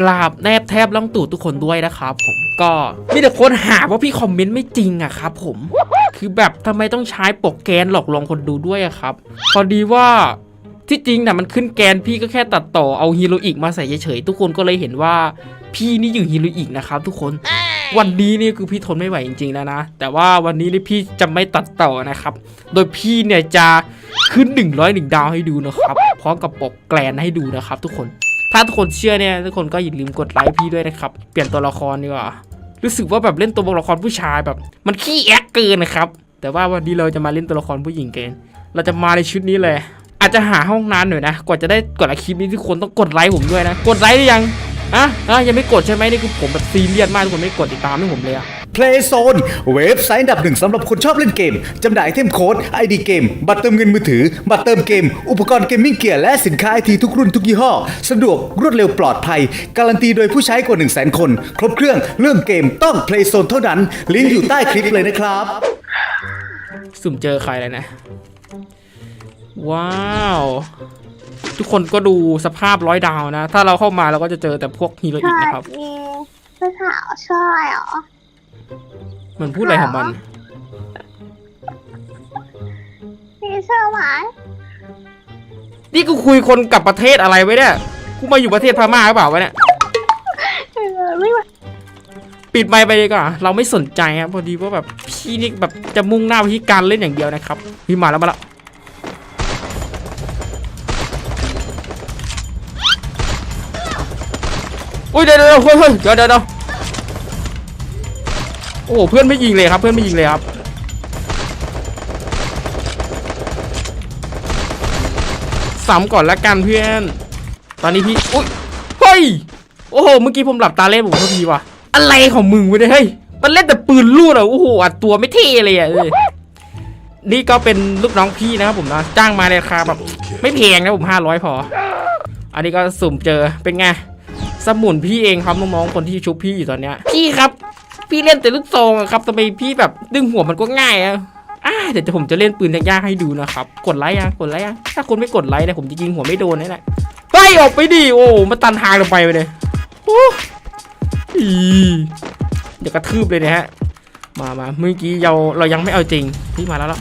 กราบแนบแทบล่องตูดทุกคนด้วยนะครับผมก็มีแต่คนหาว่าพี่คอมเมนต์ไม่จริงอะครับผมคือแบบทำไมต้องใช้ปรแกรมหลอกลวงคนดูด้วยอะครับ พอดีว่าที่จริงนะมันขึ้นแกนพี่ก็แค่ตัดต่อเอาฮีโรอีกมาใส่เฉยๆทุกคนก็เลยเห็นว่าพี่นี่อยู่ฮีโรอีกนะครับทุกคนวันนี้นี่คือพี่ทนไม่ไหวจริงๆแล้วนะ แต่ว่าวันนี้นี่พี่จะไม่ตัดต่อนะครับ โดยพี่เนี่ยจะขึ้น 101 ดาวให้ดูนะครับ พร้อมกับปกแกลนให้ดูนะครับทุกคน ถ้าทุกคนเชื่อเนี่ยทุกคนก็อย่าลืมกดไลค์พี่ด้วยนะครับ เปลี่ยนตัวละครดีกว่า รู้สึกว่าแบบเล่นตัวละครผู้ชายแบบ มันขี้แอกเกินนะครับ แต่ว่าวันนี้เราจะมาเล่นตัวละครผู้หญิงกินเราจะมาในชุดนี้เลย อาจจะหาห้องน้ำหน่อยนะ กว่าจะได้กดลค์คลิปนี้ทุกคนต้องกดไลค์ผมด้วยนะ กดไลค์หรือยังอะอะยังไม่กดใช่ไหมนี่คือผมแบบซีเรียสมากทุกคนไม่กดติดตามให้ผมเลยอะ Playzone เว็บไซต์อันดับหนึ่งสำหรับคนชอบเล่นเกม จำหน่ายไอเทมโค้ด ID เกม บัตรเติมเงินมือถือ บัตรเติมเกม อุปกรณ์เกมมิ่งเกียร์และสินค้าไอทีทุกรุ่นทุกยี่ห้อ สะดวกรวดเร็วปลอดภัย การันตีโดยผู้ใช้กว่า 1 0 0 0 0 0 คน ครบเครื่องเรื่องเกมต้อง Playzone เท่านั้น ลิงก์อยู่ใต้คลิปเลยนะครับ สุ่มเจอใครเลยนะ ว้าว ทุกคนก็ดูสภาพร้อยดาวนะ ถ้าเราเข้ามาเราก็จะเจอแต่พวกฮีโร่อีกนะครับ มีผู้สาวช่วยเหรอ มันพูดอะไรของมันมีเชื่อไหมนี่กูคุยคนกับประเทศอะไรไว้เนี่ย กูมาอยู่ประเทศพม่าหรือเปล่าวะเนี่ยเออไม่ไหวปิดไมค์ไปดีกว่าเราไม่สนใจครับพอดีว่าแบบพี่นี่แบบจะมุ่งหน้าไปที่การเล่นอย่างเดียวนะครับ พี่มาแล้วมาแล้วอุ้ยเดี๋ยวเดี๋ยวเฮ้ยเฮ้ยเดี๋ยวเดี๋ยวเดี๋ยว โอ้โหเพื่อนไม่ยิงเลยครับ เพื่อนไม่ยิงเลยครับสามก่อนละกันเพื่อน ตอนนี้พี่อุ้ยเฮ้ยโอ้โหเมื่อกี้ผมหลับตาเล่นผมโทษทีว่ะอะไรของมึงวะเนี่ยเฮ้ยมันเล่นแต่ปืนลูดอะโอ้โหอัดตัวไม่เท่เลยอะเอ้ยนี่ก็เป็นลูกน้องพี่นะครับผมนะจ้างมาในราคาแบบไม่แพงนะผมห้าร้อยพอ อันนี้ก็สุ่มเจอเป็นไงสมุนพี่เองครับน้องๆคนที่ชุบพี่อยู่ตอนเนี้ยพี่ครับ พี่เล่นแต่ลูกซองอะครับทำไมพี่แบบดึงหัวมันก็ง่ายอะอ่าเดี๋ยวผมจะเล่นปืนยากๆให้ดูนะครับ กดไลค์ยังกดไลค์ยังถ้าคนไม่กดไลค์เนี่ยผมจะยิงหัวไม่โดนแน่แหละเฮ้ยออกไปดิโอ้มาตันทางลงไปเลยโอ้อีเดี๋ยวกระทืบเลยนะฮะ มามาเมื่อกี้เราเรายังไม่เอาจริงพี่มาแล้วล้ว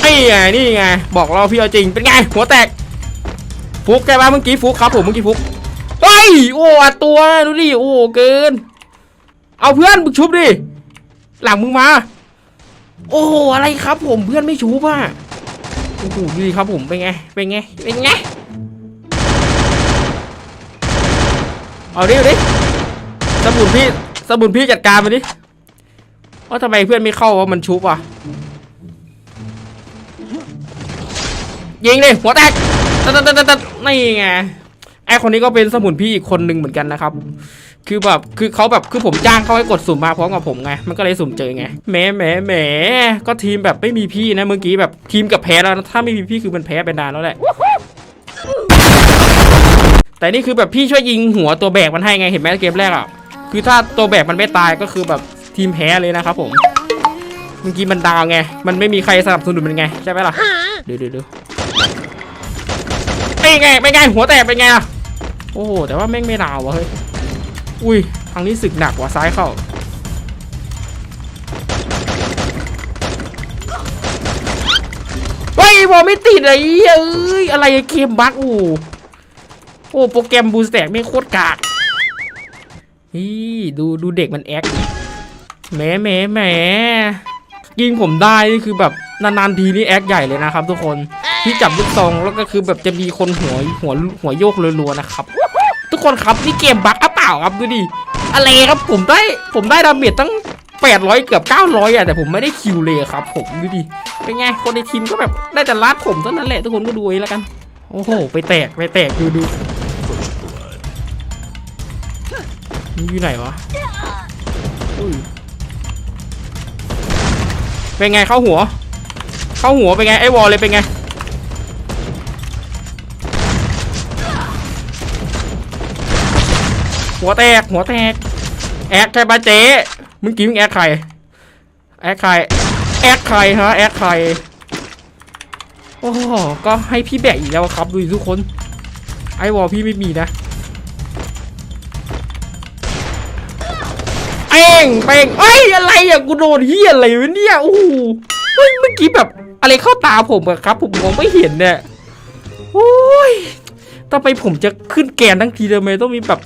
ไอ้ไงนี่ไงบอกเราพี่เอาจริงเป็นไงหัวแตกฟุกแกบ้าเมื่อกี้ฟุกครับผมเมื่อกี้ฟุกเฮ้ยโอ้ตัวดูดิโอ้เกิน เอาเพื่อนมึงชุบดิ หลังมึงมา โอ้อะไรครับ ผมเพื่อนไม่ชุบอะโอ้โหดูดิครับผมเป็นไงเป็นไงเป็นไงเอาดิเอาดิสมุนพี่สมุนพี่จัดการมาดิว่าทำไมเพื่อนไม่เข้าว่ามันชุบอะยิงเลยหัวแตกตัดตัดตัดตัดนี่ไงไอคนนี้ก็เป็นสมุนพี่อีกคนหนึ่งเหมือนกันนะครับ คือแบบคือเขาแบบคือผมจ้างเขาให้กดสุ่มมาพร้อมกับผมไง มันก็เลยสุ่มเจอไงแหมแหมแหมก็ทีมแบบไม่มีพี่นะเมื่อกี้แบบทีมกับแพ้แล้วถ้าไม่มีพี่คือมันแพ้ไปนานแล้วแหละแต่นี่คือแบบพี่ช่วยยิงหัวตัวแบกมันให้ไงเห็นไหมเกมแรกอะคือถ้าตัวแบกมันไม่ตายก็คือแบบทีมแพ้เลยนะครับผมเมื่อกี้มันดาวไง มันไม่มีใครสนับสนุนมันไง ใช่ไหมล่ะเดี๋ยวเดี๋ยวเดี๋ยวเป็นไงเป็นไงหัวแตกเป็นไงล่ะ โอ้โห แต่ว่าแม่งไม่ดาววะเฮ้ย อุ้ย ทางนี้สึกหนักว่ะซ้ายเข้า เฮ้ยบอลไม่ติดเลยเอ้ย อะไรอะเกมบั๊กโอ้โหโอ้ โปรแกรมบูสแตกไม่โคตรกากนี่ดูดูเด็กมันแอคแหมแหมแหมยิงผมได้นี่คือแบบนานๆทีนี่แอคใหญ่เลยนะครับทุกคนที่จับลูกซองแล้วก็คือแบบจะมีคนหัวหัวหัวโยกรัวๆนะครับ ทุกคนครับนี่เกมบั๊กหรือเปล่าครับดูดิอะไรครับผมได้ผมได้ดาเมจตั้ง 800 เกือบ 900อะแต่ผมไม่ได้คิวเลยครับผมดูดิเป็นไงคนในทีมก็แบบได้แต่ลัดผมเท่านั้นแหละทุกคนก็ดูไว้แล้วกัน โอ้โห ไปแตกไปแตกดูดูมันอยู่ไหนวะเป็นไงเข้าหัว เข้าหัวเป็นไงไอ้วอลเลยเป็นไง หัวแตก หัวแตก แอคใคช่ปะเจ๊มึงกี้มึงแอคใคร แอคใคร แอคใครฮะ แอคใคร โอ้ก็ให้พี่แบกอีกแล้วครับดูทุกคน ไอวอลพี่ไม่มีนะเอ้งเป้งไอ้อะไรอะกูโดนเฮียอะไรวะเนี่ยโอ้เฮ้เมื่อกี้แบบอะไรเข้าตาผมอะครับ ผมมองไม่เห็นเนี่ยโอ้ย ต่อไปผมจะขึ้นแกนทั้งทีทำไมต้องมีแบบ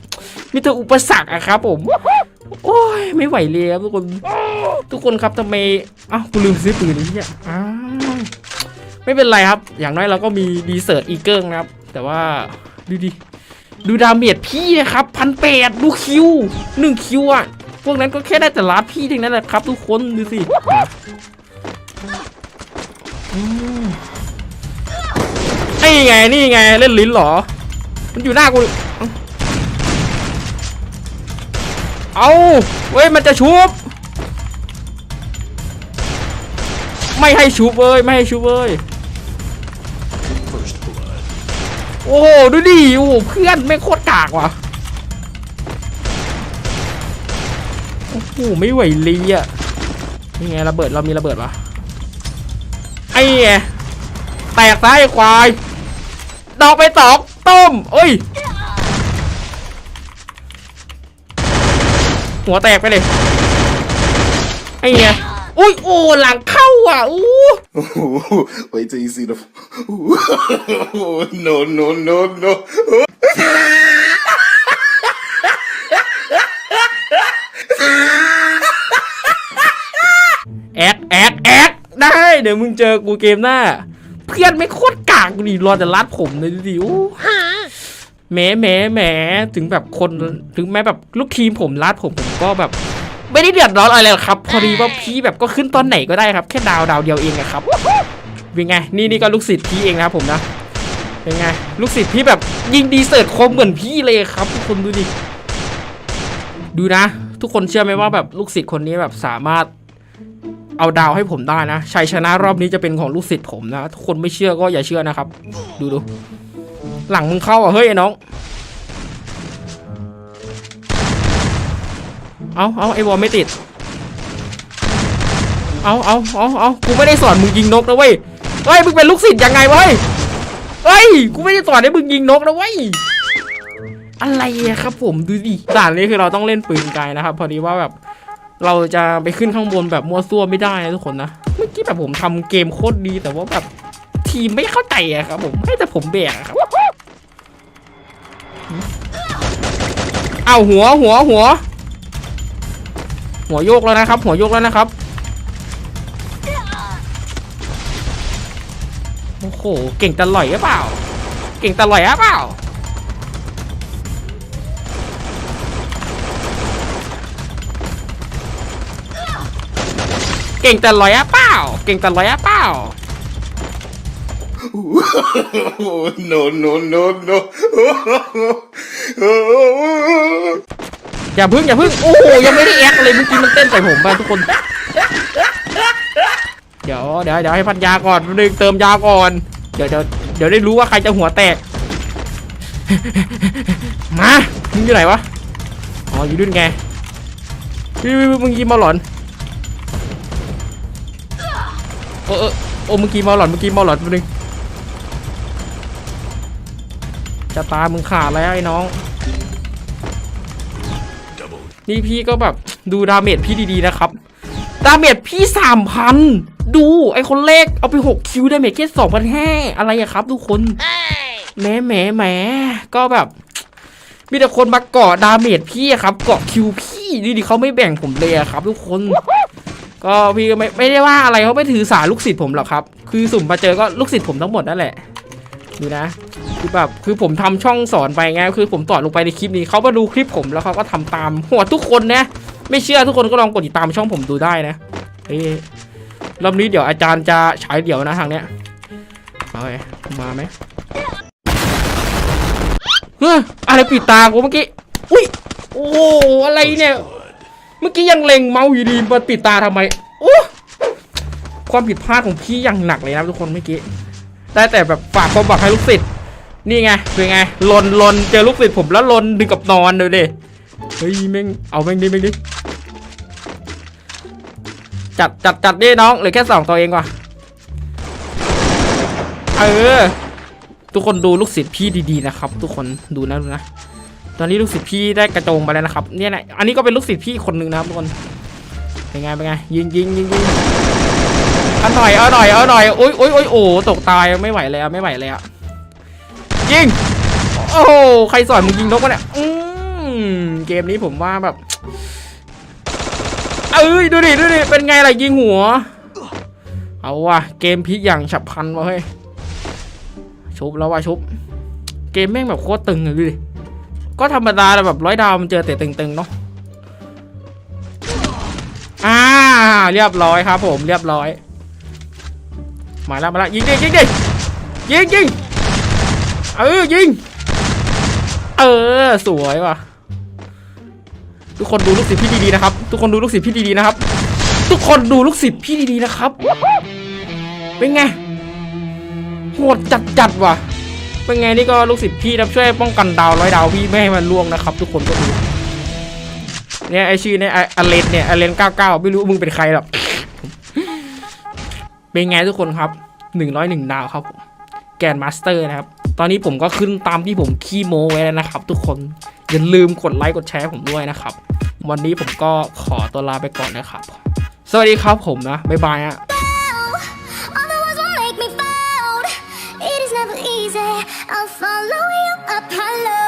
มีแต่อุปสรรคอะครับ ผม โอ้ยไม่ไหวเลยครับทุกคน ทุกคนครับทำไมอ้าวกูลืมซื้อปืนนี่เนี่ยอ้าวไม่เป็นไรครับ อย่างน้อยเราก็มีดีเซิร์ตอีเกิลนะครับ แต่ว่าดูดิดูดาเมจพี่นะครับพันแปดดูคิวหนึ่งคิวอะพวกนั้นก็แค่ได้แต่ลัดพี่เทั้งนั้นแหละครับ ทุกคนดูสิอืมนี่ไงนี่ไงเล่นลิ้นหรอ มันอยู่หน้ากู เอาเว้ย มันจะชุบ ไม่ให้ชุบเว้ย ไม่ให้ชุบเว้ย โอ้โห ดูดิ โอ้โห เพื่อนไม่โคตรกากว่ะ โอ้โห ไม่ไหวเลยอะนี่ไงระเบิด เรามีระเบิดปะไอ้ไงแตกซ้ายควาย ดอกไปตอก ต้มเอ้ย หัวแตกไปเลยไอ้เงี้ยอุ้ยโอ้หลังเข้าอะอู้ Wait till you see the. no, no, no, no. แอดแอดแอดได้ เดี๋ยวมึงเจอกูเกมหน้า เพื่อนไม่โคตรกากกูดิรอแต่รัดผมเลยดิโอ้แหมแหมแหมถึงแบบคนถึงแม้แบบลูกทีมผมรัดผมผมก็แบบ ไม่ได้เดือดร้อนอะไรหรอกครับ พอดีว่าพี่แบบก็ขึ้นตอนไหนก็ได้ครับ แค่ดาวดาวเดียวเองอะครับเป็นไงนี่นี่ก็ลูกศิษย์พี่เองนะครับผมนะเป็นไงลูกศิษย์พี่แบบยิงดีเสิร์ตคมเหมือนพี่เลยครับทุกคนดูดิดูนะ ทุกคนเชื่อไหมว่าแบบลูกศิษย์คนนี้แบบสามารถ เอาดาวให้ผมได้นะชัยชนะรอบนี้จะเป็นของลูกศิษย์ผมนะทุกคนไม่เชื่อก็อย่าเชื่อนะครับ ดูดูหลังมึงเข้าอะเฮ้ยไอ้น้อง เอาเอาไอ้วอลไม่ติด เอาเอาเอาเอากูไม่ได้สอนมึงยิงนกนะเว้ยเฮ้ยมึงเป็นลูกศิษย์ยังไงเฮ้ยเฮ้ยกูไม่ได้สอนให้มึงยิงนกนะเว้ยอะไรอะครับผมดูดิด่านนี้คือเราต้องเล่นปืนไกลนะครับ พอดีว่าแบบ เราจะไปขึ้นข้างบนแบบมัวซั่วไม่ได้นะทุกคนนะ เมื่อกี้แบบผมทำเกมโคตรดีแต่ว่าแบบทีมไม่เข้าใจอะครับผมให้แต่ผมแบกอะครับเอาหัวหัวหัว หัวโยกแล้วนะครับ หัวโยกแล้วนะครับโอ้โหเก่งตะลอยหรือเปล่า เก่งตะลอยหรือเปล่า ก่งแต่ลอยอะเปล่าเก่งแต่ลอยอะเปล่า no, no, no, no. อย่าพึ่งอย่าพึ่งโอ้โหยังไม่ได้แอคเลยเมื่อกี้มันเต้นใส่ผมไปทุกคน เดี๋ยวเดี๋ยวเดี๋ยวให้พันยาก่อนนึงเติมยาก่อน เดี๋ยวเดี๋ยวเดี๋ยวได้รู้ว่าใครจะหัวแตก มามึงอยู่ไหนวะ อ๋ออยู่ด้วยไงวิววิวมึงกินมาหลอน เออเออโอ้เมื่อกี้มาหลอนเมื่อกี้มาหลอนแป๊บนึงจะตามึงขาดแล้วไอ้น้อง นี่พี่ก็แบบดูดาเมจพี่ดีๆนะครับ ดาเมจพี่สามพันดูไอคนเลขเอาไปหกคิวดาเมจแค่สองพันห้าอะไรอะครับ ทุกคนแหมแหมแหมก็แบบมีแต่คนมาเกาะดาเมจพี่ครับ เกาะคิวพี่ดีดีเขาไม่แบ่งผมเลยอะครับ ทุกคน ก็พี่ก็ไม่ไม่ได้ว่าอะไรเขาไม่ถือสาลูกศิษย์ผมหรอกครับ คือสุ่มมาเจอก็ลูกศิษย์ผมทั้งหมดนั่นแหละดูนะคือแบบคือผมทำช่องสอนไปไงคือผมต่อลงไปในคลิปนี้เขามาดูคลิปผมแล้วเขาก็ทำตามหัวทุกคนนะ ไม่เชื่อทุกคนก็ลองกดติดตามช่องผมดูได้นะเฮ้ยรอบนี้เดี๋ยวอาจารย์จะฉายเดี่ยวนะทางเนี้ยเอาไงมาไหมเฮ้ยอะไรปิดตากูเมื่อกี้อุ้ยโอ้อะไรเนี่ย มื่อกี้ยังเล็งเมาส์อยู่ดีมาปิดตาทำไมโอ้ความผิดพลาดของพี่อย่างหนักเลยนะทุกคนเมื่อกี้ได้แต่แบบฝากความหวังให้ลูกศิษย์นี่ไงเป็นไงลนลนเจอลูกศิษย์ผมแล้วลนดึงกับนอนเลยดิเฮ้ยแม่งเอาแม่งดิแม่งดิจัดจัดจัดดิน้องเหลือแค่สองตัวเองว่ะเออทุกคนดูลูกศิษย์พี่ดีๆนะครับ ทุกคนดูนะดูนะ ตอนนี้ลูกศิษย์พี่ได้กระโจงไปแล้วนะครับเนี่ยนะอันนี้ก็เป็นลูกศิษย์พี่คนหนึ่งนะครับทุกคนเป็นไงเป็นไงยิงยิงยิงยิงเอาหน่อยเอาหน่อยเอาหน่อยโอ๊ยโอ๊ยโอ๊ยโอ้ตกตายไม่ไหวแล้วไม่ไหวแล้วยิงโอ้โหใครสอนมึงยิงนกวะเนี่ยอืมเกมนี้ผมว่าแบบเอ้ยดูดิดูดิเป็นไงล่ะยิงหัว เอาว่ะเกมพลิกอย่างฉับพลันวะเฮ้ยชุบแล้วว่ะชุบ เกมแม่งแบบโคตรตึงเลยดูดิ ก็ธรรมดาแหละแบบร้อยดาวมันเจอแต่ตึงๆเนาะอ่าเรียบร้อยครับผมเรียบร้อย มาแล้วมาแล้วยิงดิยิงดิยิงยิงเออยิง เออสวยว่ะ ทุกคนดูลูกศิษย์พี่ดีๆนะครับ ทุกคนดูลูกศิษย์พี่ดีๆนะครับ ทุกคนดูลูกศิษย์พี่ดีๆนะครับ เป็นไงโหดจัดๆว่ะ เป็นไงนี่ก็ลูกศิษย์พี่นะช่วยป้องกันดาวร้อยดาวพี่ไม่ให้มันล่วงนะครับ ทุกคนก็ดูเนี่ยไอชื่อเนี่ยอเลนเนี่ยอเลนเก้าเก้าไม่รู้มึงเป็นใครหรอกเป็นไงทุกคนครับหนึ่งร้อยหนึ่งดาวครับผมแกนมาสเตอร์นะครับ ตอนนี้ผมก็ขึ้นตามที่ผมขี้โมไว้แล้วนะครับ ทุกคนอย่าลืมกดไลค์กดแชร์ผมด้วยนะครับ วันนี้ผมก็ขอตัวลาไปก่อนนะครับ สวัสดีครับผมนะบ๊ายบายอะ I'll follow you up hello.